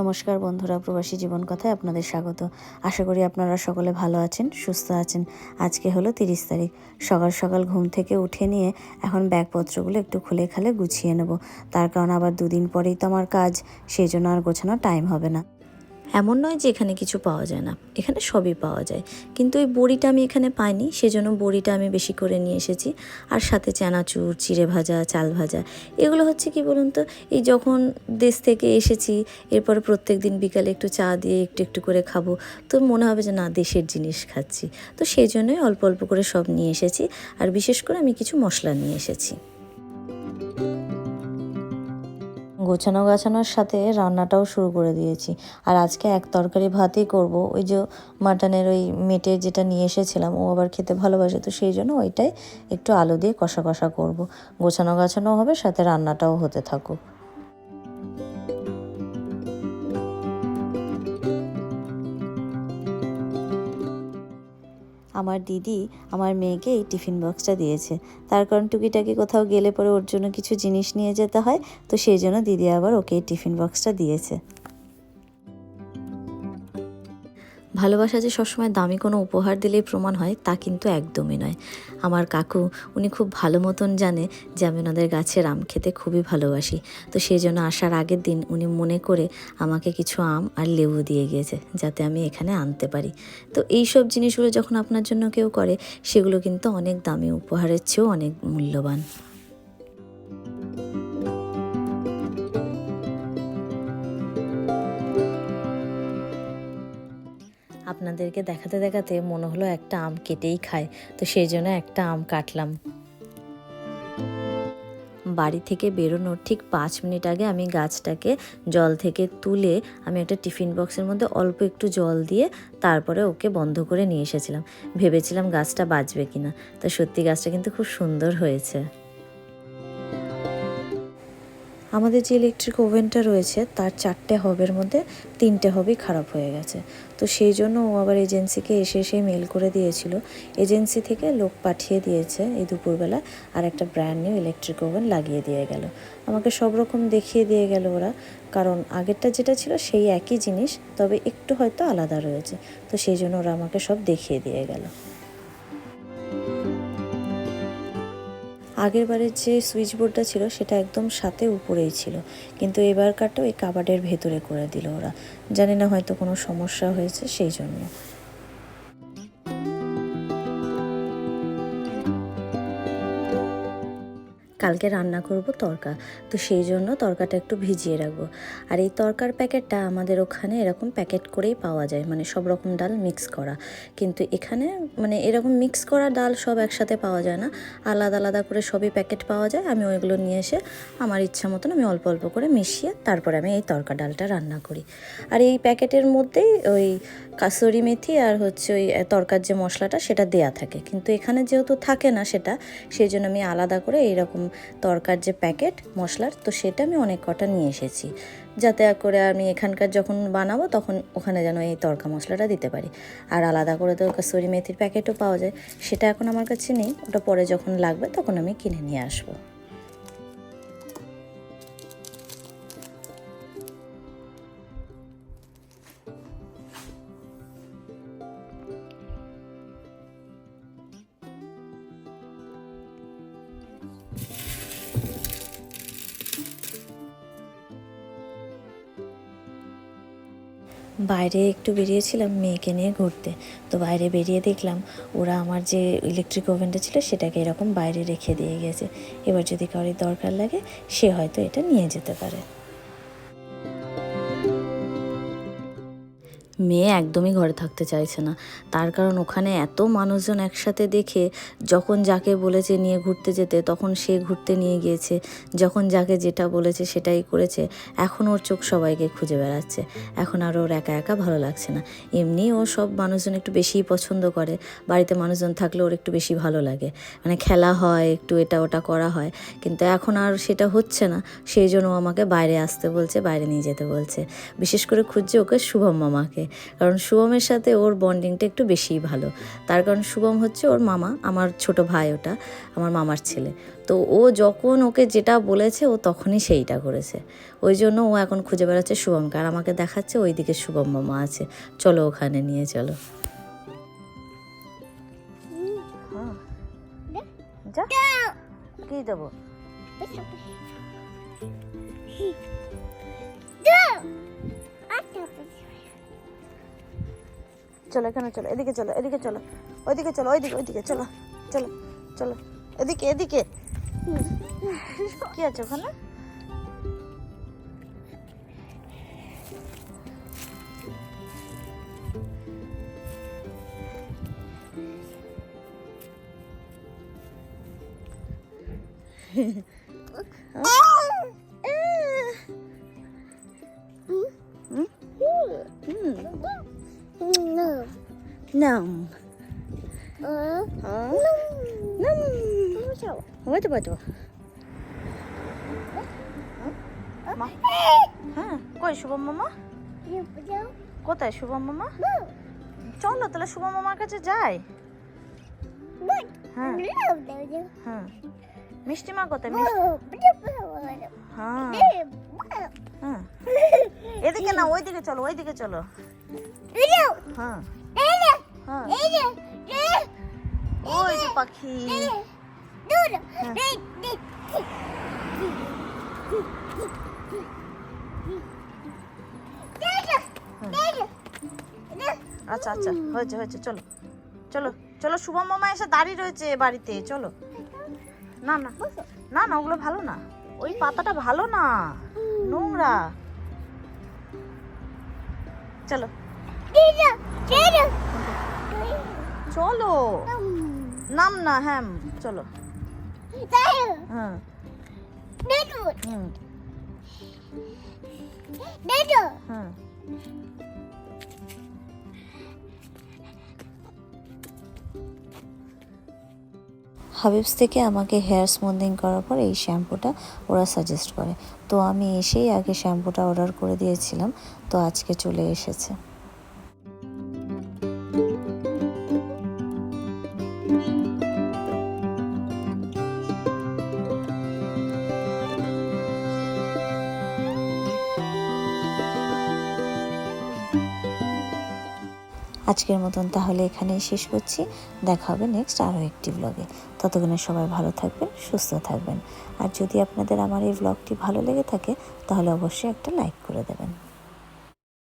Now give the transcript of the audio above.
নমস্কার বন্ধুরা, প্রবাসী জীবন কথায় আপনাদের স্বাগত। আশা করি আপনারা সকলে ভালো আছেন, সুস্থ আছেন। আজকে হলো তিরিশ তারিখ। সকাল সকাল ঘুম থেকে উঠে নিয়ে এখন ব্যাগপত্রগুলো একটু খুলে খালে গুছিয়ে নেব। তার কারণ আবার দুদিন পরেই তো আমার কাজ, সেই জন্য আর গোছানোর টাইম হবে না। এমন নয় যে এখানে কিছু পাওয়া যায় না। এখানে সবই পাওয়া যায়। কিন্তু এই বড়িটা আমি এখানে পাইনি, সেজন্য বড়িটা আমি বেশি করে নিয়ে এসেছি। আর সাথে চানাচুর, চিড়ে ভাজা, চাল ভাজা, এগুলো হচ্ছে কি বলুন তো, এই যখন দেশ থেকে এসেছি, এরপরে প্রত্যেক দিন বিকালে একটু চা দিয়ে একটু একটু করে খাব, তো মনে হবে যে না, দেশের জিনিস খাচ্ছি। তো সেই জন্যই অল্প অল্প করে সব নিয়ে এসেছি। আর বিশেষ করে আমি কিছু মশলা নিয়ে এসেছি। গোছানো গাছানোর সাথে রান্নাটাও শুরু করে দিয়েছি। আর আজকে এক তরকারি ভাতই করব। ওই যে মাটনের ওই মেটে যেটা নিয়ে এসেছিলাম, ও আবার খেতে ভালোবাসে, তো সেই জন্য ওইটাই একটু আলু দিয়ে কষা কষা করব। গোছানো গাছানো হবে, সাথে রান্নাটাও হতে থাকুক। আমার দিদি আমার মেয়েকে এই টিফিন বক্সটা দিয়েছে। তার কারণ টুকিটাকি কোথাও গেলে পরে ওর জন্য কিছু জিনিস নিয়ে যেতে হয়, তো সেই জন্য দিদি আবার ওকে এই টিফিন বক্সটা দিয়েছে। ভালোবাসা যে সবসময় দামি কোনো উপহার দিলেই প্রমাণ হয়, তা কিন্তু একদমই নয়। আমার কাকু, উনি খুব ভালো মতন জানে যে আমি ওনাদের গাছের আম খেতে খুবই ভালোবাসি। তো সেই জন্য আসার আগের দিন উনি মনে করে আমাকে কিছু আম আর লেবু দিয়ে গিয়েছে, যাতে আমি এখানে আনতে পারি। তো এই সব জিনিসগুলো যখন আপনার জন্য কেউ করে, সেগুলো কিন্তু অনেক দামি উপহারের চেয়েও অনেক মূল্যবান। আপনাদেরকে দেখাতে দেখাতে মনে হলো একটা আম কেটেই খায়, তো সেই জন্য একটা আম কাটলাম। বাড়ি থেকে বেরোনোর ঠিক পাঁচ মিনিট আগে আমি গাছটাকে জল থেকে তুলে আমি একটা টিফিন বক্সের মধ্যে অল্প একটু জল দিয়ে তারপরে ওকে বন্ধ করে নিয়ে এসেছিলাম। ভেবেছিলাম গাছটা বাঁচবে কিনা, তো সত্যি গাছটা কিন্তু খুব সুন্দর হয়েছে। আমাদের যে ইলেকট্রিক ওভেনটা রয়েছে, তার চারটে হবের মধ্যে তিনটে হবই খারাপ হয়ে গেছে। তো সেই জন্য ও আবার এজেন্সিকে এসে এসে মেল করে দিয়েছিল। এজেন্সি থেকে লোক পাঠিয়ে দিয়েছে এই দুপুরবেলা আর একটা ব্র্যান্ড নিউ ইলেকট্রিক ওভেন লাগিয়ে দিয়ে গেল। আমাকে সব রকম দেখিয়ে দিয়ে গেল ওরা। কারণ আগেরটা যেটা ছিল সেই একই জিনিস, তবে একটু হয়তো আলাদা রয়েছে। তো সেই জন্য ওরা আমাকে সব দেখিয়ে দিয়ে গেল। আগের বারের যে সুইচ বোর্ডটা ছিল, সেটা একদম সাথে উপরেই ছিল। কিন্তু এবারকারটা ওই কাবাডের ভেতরে করে দিল ওরা। জানি না হয়তো কোনো সমস্যা হয়েছে, সেই জন্য। কালকে রান্না করব তরকা। তো সেই জন্য তরকাটা একটু ভিজিয়ে রাখব। আর এই তরকার প্যাকেটটা আমাদের ওখানে এরকম প্যাকেট করেই পাওয়া যায়। মানে সব রকম ডাল মিক্স করা। কিন্তু এখানে মানে এরকম মিক্স করা ডাল সব একসাথে পাওয়া যায় না। আলাদা আলাদা করে সবই প্যাকেট পাওয়া যায়। আমি ওইগুলো নিয়ে এসে আমার ইচ্ছা মতন আমি অল্প অল্প করে মিশিয়ে তারপরে আমি এই তরকা ডালটা রান্না করি। আর এই প্যাকেটের মধ্যেই ওই কাসুরি মেথি আর হচ্ছে ওই তরকার যে মশলাটা সেটা দেয়া থাকে। কিন্তু এখানে যেহেতু থাকে না সেটা, সেই জন্য আমি আলাদা করে এইরকম তরকার যে প্যাকেট মশলার, তো সেটা আমি অনেক কটা নিয়ে এসেছি। যাতে করে আমি এখানকার যখন বানাবো, তখন ওখানে যেন এই তরকা মশলাটা দিতে পারি। আর আলাদা করে তো কাসুরি মেথির প্যাকেটও পাওয়া যায়। সেটা এখন আমার কাছে নেই। ওটা পরে যখন লাগবে, তখন আমি কিনে নিয়ে আসব। বাইরে একটু বেরিয়েছিলাম মেয়েকে নিয়ে ঘুরতে। তো বাইরে বেরিয়ে দেখলাম ওরা আমার যে ইলেকট্রিক ওভেনটা ছিল সেটাকে এরকম বাইরে রেখে দিয়ে গেছে। এবার যদি কারোর দরকার লাগে সে হয়তো এটা নিয়ে যেতে পারে। মেয়ে একদমই ঘরে থাকতে চাইছে না। তার কারণ ওখানে এত মানুষজন একসাথে দেখে, যখন যাকে বলেছে নিয়ে ঘুরতে যেতে, তখন সে ঘুরতে নিয়ে গিয়েছে। যখন যাকে যেটা বলেছে সেটাই করেছে। এখন ওর চোখ সবাইকে খুঁজে বেড়াচ্ছে। এখন আর ওর একা একা ভালো লাগছে না। এমনি ও সব মানুষজন একটু বেশিই পছন্দ করে। বাড়িতে মানুষজন থাকলে ওর একটু বেশি ভালো লাগে। মানে খেলা হয়, একটু এটা ওটা করা হয়। কিন্তু এখন আর সেটা হচ্ছে না। সেই জন্য আমাকে বাইরে আসতে বলছে, বাইরে নিয়ে যেতে বলছে। বিশেষ করে খুঁজছে ওকে শুভম মামাকে। থাকে। কারণ শুভমের সাথে ওর বন্ডিংটা একটু বেশিই ভালো। তার কারণ শুভম হচ্ছে ওর মামা আমার ছোট ভাই ওটা আমার মামার ছেলে। তো ও যখন ওকে যেটা বলেছে ও তখনই সেইটা করেছে। ওই জন্য ও এখন খুঁজে বেড়াচ্ছে শুভমকে। আর আমাকে দেখাচ্ছে ওইদিকে শুভম মামা আছে। চলো ওখানে নিয়ে চলো। যা। কি দেবো? চলো, এখানে চলো, এদিকে চলো এদিকে চলো, ওইদিকে চলো, ওইদিকে ওইদিকে চলো চলো চলো, এদিকে এদিকে। কি আছে ওখানে? নাম নাম হতে পারছ হ্যাঁ কই শুভম মামা কোথায় শুভম মামা চলো তাহলে শুভম মামার কাছে যাই হ্যাঁ হ্যাঁ মিষ্টি মা কোথায় হ্যাঁ হ্যাঁ এদিকে না ওইদিকে চলো ওইদিকে চলো হ্যাঁ হ্যাঁ। ওই যে পাখি। আচ্ছা আচ্ছা হয়েছে হয়েছে চলো চলো চলো শুভম মামা এসে দাঁড়িয়ে রয়েছে বাড়িতে চলো। না না না না ওগুলো ভালো না ওই পাতাটা ভালো না নোংরা। চলো। চলো। নাম না হ্যাঁ চলো। হ্যাঁ। হ্যাঁ। হাবিবস থেকে আমাকে হেয়ার স্মুথিং করার পর এই শ্যাম্পুটা ওরা সাজেস্ট করে। তো আমি এসেই আগে শ্যাম্পুটা অর্ডার করে দিয়েছিলাম। তো আজকে চলে এসেছে। আজকের মতন তাহলে এখানেই শেষ করছি। দেখা হবে নেক্সট আরও একটি ব্লগে ততক্ষণে সবাই ভালো থাকবেন, সুস্থ থাকবেন। আর যদি আপনাদের আমার এই ব্লগটি ভালো লেগে থাকে, তাহলে অবশ্যই একটা লাইক করে দেবেন।